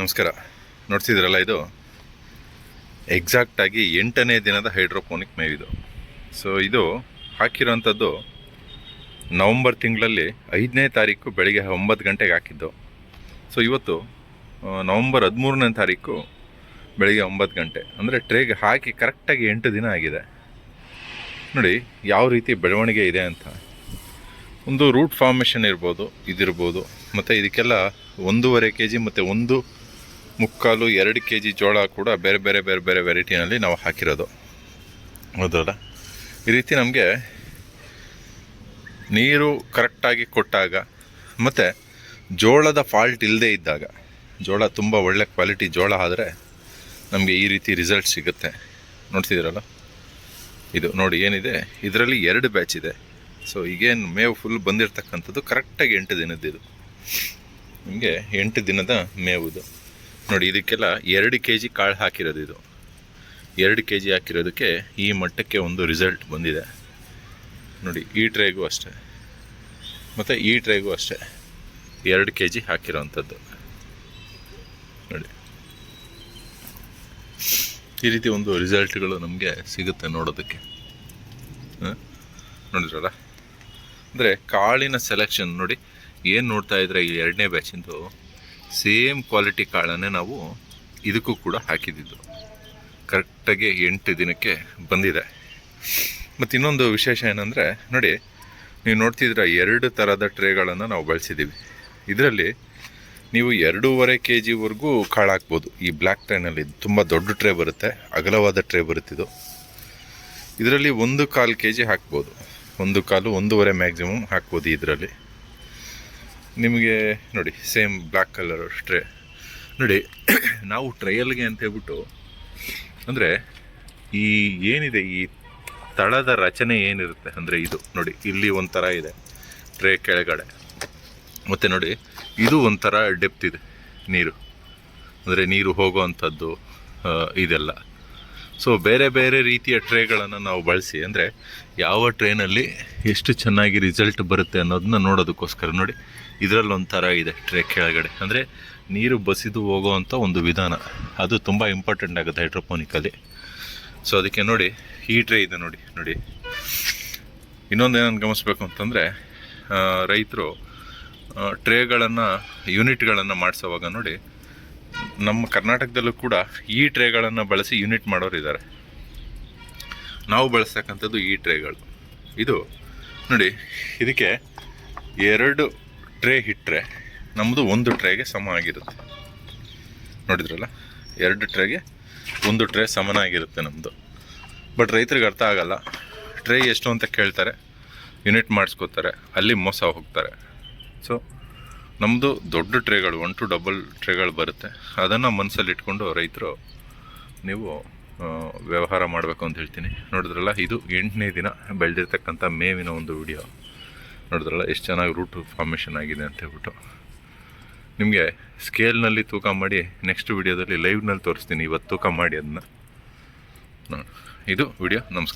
ನಮಸ್ಕಾರ. ನೋಡ್ತಿದ್ರಲ್ಲ ಇದು? ಎಕ್ಸಾಕ್ಟಾಗಿ ಎಂಟನೇ ದಿನದ ಹೈಡ್ರೋಪೋನಿಕ್ ಮೇವಿದು ಸೊ ಇದು ಹಾಕಿರೋಂಥದ್ದು ನವಂಬರ್ ತಿಂಗಳಲ್ಲಿ ಐದನೇ ತಾರೀಕು ಬೆಳಗ್ಗೆ ಒಂಬತ್ತು ಗಂಟೆಗೆ ಹಾಕಿದ್ದು. ಸೊ ಇವತ್ತು ನವಂಬರ್ ಹದಿಮೂರನೇ ತಾರೀಕು ಬೆಳಗ್ಗೆ ಒಂಬತ್ತು ಗಂಟೆ. ಅಂದರೆ ಟ್ರೇಗೆ ಹಾಕಿ ಕರೆಕ್ಟಾಗಿ ಎಂಟು ದಿನ ಆಗಿದೆ. ನೋಡಿ, ಯಾವ ರೀತಿ ಬೆಳವಣಿಗೆ ಇದೆ ಅಂತ. ಒಂದು ರೂಟ್ ಫಾರ್ಮೇಷನ್ ಇರ್ಬೋದು, ಇದಿರ್ಬೋದು, ಮತ್ತು ಇದಕ್ಕೆಲ್ಲ ಒಂದೂವರೆ ಕೆ ಜಿ ಮತ್ತು ಒಂದು ಮುಕ್ಕಾಲು ಎರಡು ಕೆ ಜಿ ಜೋಳ ಕೂಡ ಬೇರೆ ಬೇರೆ ಬೇರೆ ಬೇರೆ ವೆರೈಟಿನಲ್ಲಿ ನಾವು ಹಾಕಿರೋದು. ಹೌದಲ್ಲ? ಈ ರೀತಿ ನಮಗೆ ನೀರು ಕರೆಕ್ಟಾಗಿ ಕೊಟ್ಟಾಗ ಮತ್ತು ಜೋಳದ ಫಾಲ್ಟ್ ಇಲ್ಲದೆ ಇದ್ದಾಗ, ಜೋಳ ತುಂಬ ಒಳ್ಳೆ ಕ್ವಾಲಿಟಿ ಜೋಳ ಆದರೆ ನಮಗೆ ಈ ರೀತಿ ರಿಸಲ್ಟ್ ಸಿಗುತ್ತೆ. ನೋಡ್ತಿದ್ದೀರಲ್ಲ? ಇದು ನೋಡಿ ಏನಿದೆ? ಇದರಲ್ಲಿ ಎರಡು ಬ್ಯಾಚ್ ಇದೆ. ಸೊ ಈಗೇನು ಮೇವು ಫುಲ್ ಬಂದಿರತಕ್ಕಂಥದ್ದು ಕರೆಕ್ಟಾಗಿ ಎಂಟು ಇದು. ನಿಮಗೆ ಎಂಟು ದಿನದ ಮೇವುದು ನೋಡಿ, ಇದಕ್ಕೆಲ್ಲ ಎರಡು ಕೆ ಜಿ ಕಾಳು ಹಾಕಿರೋದು ಇದು. ಎರಡು ಕೆ ಜಿ ಹಾಕಿರೋದಕ್ಕೆ ಈ ಮಟ್ಟಕ್ಕೆ ಒಂದು ರಿಸಲ್ಟ್ ಬಂದಿದೆ. ನೋಡಿ, ಈ ಟ್ರೇಗೂ ಅಷ್ಟೇ. ಮತ್ತು ಈ ಟ್ರೇಗೂ ಅಷ್ಟೇ. ಎರಡು ಕೆ ಜಿ ಹಾಕಿರೋವಂಥದ್ದು ನೋಡಿ. ಈ ರೀತಿ ಒಂದು ರಿಸಲ್ಟ್ಗಳು ನಮಗೆ ಸಿಗುತ್ತೆ ನೋಡೋದಕ್ಕೆ. ಹಾಂ? ನೋಡಿದ್ರಲ್ಲ? ಅಂದರೆ ಕಾಳಿನ ಸೆಲೆಕ್ಷನ್ ನೋಡಿ, ಏನು ನೋಡ್ತಾ ಇದ್ರೆ ಈ ಎರಡನೇ ಬ್ಯಾಚಿಂದು ಸೇಮ್ ಕ್ವಾಲಿಟಿ ಕಾಳನ್ನೇ ನಾವು ಇದಕ್ಕೂ ಕೂಡ ಹಾಕಿದ್ದು. ಕರೆಕ್ಟಾಗಿ ಎಂಟು ದಿನಕ್ಕೆ ಬಂದಿದೆ. ಮತ್ತು ಇನ್ನೊಂದು ವಿಶೇಷ ಏನಂದರೆ, ನೋಡಿ, ನೀವು ನೋಡ್ತಿದ್ರೆ ಎರಡು ಥರದ ಟ್ರೇಗಳನ್ನು ನಾವು ಬಳಸಿದ್ದೀವಿ. ಇದರಲ್ಲಿ ನೀವು ಎರಡೂವರೆ ಕೆ ಜಿವರೆಗೂ ಕಾಳು ಹಾಕ್ಬೋದು. ಈ ಬ್ಲ್ಯಾಕ್ ಟ್ರೇನಲ್ಲಿ ತುಂಬ ದೊಡ್ಡ ಟ್ರೇ ಬರುತ್ತೆ, ಅಗಲವಾದ ಟ್ರೇ ಬರುತ್ತಿದ್ದು ಇದರಲ್ಲಿ ಒಂದು ಕಾಲು ಕೆ ಜಿ ಹಾಕ್ಬೋದು. ಒಂದು ಕಾಲು ಒಂದೂವರೆ ಮ್ಯಾಕ್ಸಿಮಮ್ ಹಾಕ್ಬೋದು ಇದರಲ್ಲಿ. ನಿಮಗೆ ನೋಡಿ ಸೇಮ್ ಬ್ಲ್ಯಾಕ್ ಕಲರ್ ಅಷ್ಟೇ ನೋಡಿ, ನಾವು ಟ್ರಯಲ್ಗೆ ಅಂತ ಹೇಳ್ಬಿಟ್ಟು, ಅಂದರೆ ಈ ಏನಿದೆ, ಈ ತಳದ ರಚನೆ ಏನಿರುತ್ತೆ, ಅಂದರೆ ಇದು ನೋಡಿ, ಇಲ್ಲಿ ಒಂಥರ ಇದೆ ಟ್ರೇ ಕೆಳಗಡೆ. ಮತ್ತು ನೋಡಿ, ಇದು ಒಂಥರ ಡೆಪ್ತ್ ಇದೆ, ನೀರು. ಅಂದರೆ ನೀರು ಹೋಗೋ ಅಂಥದ್ದು ಇದೆಲ್ಲ. ಸೊ ಬೇರೆ ಬೇರೆ ರೀತಿಯ ಟ್ರೇಗಳನ್ನು ನಾವು ಬಳಸಿ, ಅಂದರೆ ಯಾವ ಟ್ರೇನಲ್ಲಿ ಎಷ್ಟು ಚೆನ್ನಾಗಿ ರಿಸಲ್ಟ್ ಬರುತ್ತೆ ಅನ್ನೋದನ್ನ ನೋಡೋದಕ್ಕೋಸ್ಕರ. ನೋಡಿ ಇದರಲ್ಲಿ ಒಂಥರ ಇದೆ ಟ್ರೇ ಕೆಳಗಡೆ. ಅಂದರೆ ನೀರು ಬಸಿದು ಹೋಗೋವಂಥ ಒಂದು ವಿಧಾನ. ಅದು ತುಂಬ ಇಂಪಾರ್ಟೆಂಟ್ ಆಗುತ್ತೆ ಹೈಡ್ರೋಪೋನಿಕಲ್ಲಿ ಸೊ ಅದಕ್ಕೆ ನೋಡಿ, ಈ ಟ್ರೇ ಇದೆ ನೋಡಿ ನೋಡಿ. ಇನ್ನೊಂದು ಏನನ್ನು ಗಮನಿಸ್ಬೇಕು ಅಂತಂದರೆ ರೈತರು ಟ್ರೇಗಳನ್ನು ಯೂನಿಟ್ಗಳನ್ನು ಮಾಡಿಸೋವಾಗ ನೋಡಿ, ನಮ್ಮ ಕರ್ನಾಟಕದಲ್ಲೂ ಕೂಡ ಈ ಟ್ರೇಗಳನ್ನು ಬಳಸಿ ಯೂನಿಟ್ ಮಾಡೋರು ಇದ್ದಾರೆ. ನಾವು ಬಳಸ್ತಕ್ಕಂಥದ್ದು ಈ ಟ್ರೇಗಳು. ಇದು ನೋಡಿ, ಇದಕ್ಕೆ ಎರಡು ಟ್ರೇ ಇಟ್ಟರೆ ನಮ್ಮದು ಒಂದು ಟ್ರೇಗೆ ಸಮ ಆಗಿರುತ್ತೆ. ನೋಡಿದ್ರಲ್ಲ? ಎರಡು ಟ್ರೇಗೆ ಒಂದು ಟ್ರೇ ಸಮನಾಗಿರುತ್ತೆ ನಮ್ಮದು ಬಟ್ ರೈತರಿಗೆ ಅರ್ಥ ಆಗಲ್ಲ. ಟ್ರೇ ಎಷ್ಟು ಅಂತ ಕೇಳ್ತಾರೆ, ಯೂನಿಟ್ ಮಾಡಿಸ್ಕೋತಾರೆ, ಅಲ್ಲಿ ಮೋಸ ಹೋಗ್ತಾರೆ. ಸೊ ನಮ್ಮದು ದೊಡ್ಡ ಟ್ರೇಗಳು ಒನ್ ಟು ಡಬಲ್ ಟ್ರೇಗಳು ಬರುತ್ತೆ. ಅದನ್ನು ಮನಸ್ಸಲ್ಲಿ ಇಟ್ಕೊಂಡು ರೈತರು ನೀವು ವ್ಯವಹಾರ ಮಾಡಬೇಕು ಅಂತ ಹೇಳ್ತೀನಿ. ನೋಡಿದ್ರಲ್ಲ, ಇದು ಎಂಟನೇ ದಿನ ಬೆಳೆದಿರ್ತಕ್ಕಂಥ ಮೇವಿನ ಒಂದು ವಿಡಿಯೋ. ನೋಡಿದ್ರಲ್ಲ, ಎಷ್ಟು ಚೆನ್ನಾಗಿ ರೂಟ್ ಫಾರ್ಮೇಷನ್ ಆಗಿದೆ ಅಂತ ಹೇಳ್ಬಿಟ್ಟು. ನಿಮಗೆ ಸ್ಕೇಲ್ನಲ್ಲಿ ತೂಕ ಮಾಡಿ ನೆಕ್ಸ್ಟ್ ವಿಡಿಯೋದಲ್ಲಿ ಲೈವ್ನಲ್ಲಿ ತೋರಿಸ್ತೀನಿ ಇವತ್ತು ತೂಕ ಮಾಡಿ ಅದನ್ನ ನೋಡಿ, ಇದು ವಿಡಿಯೋ ನಮಸ್ಕಾರ.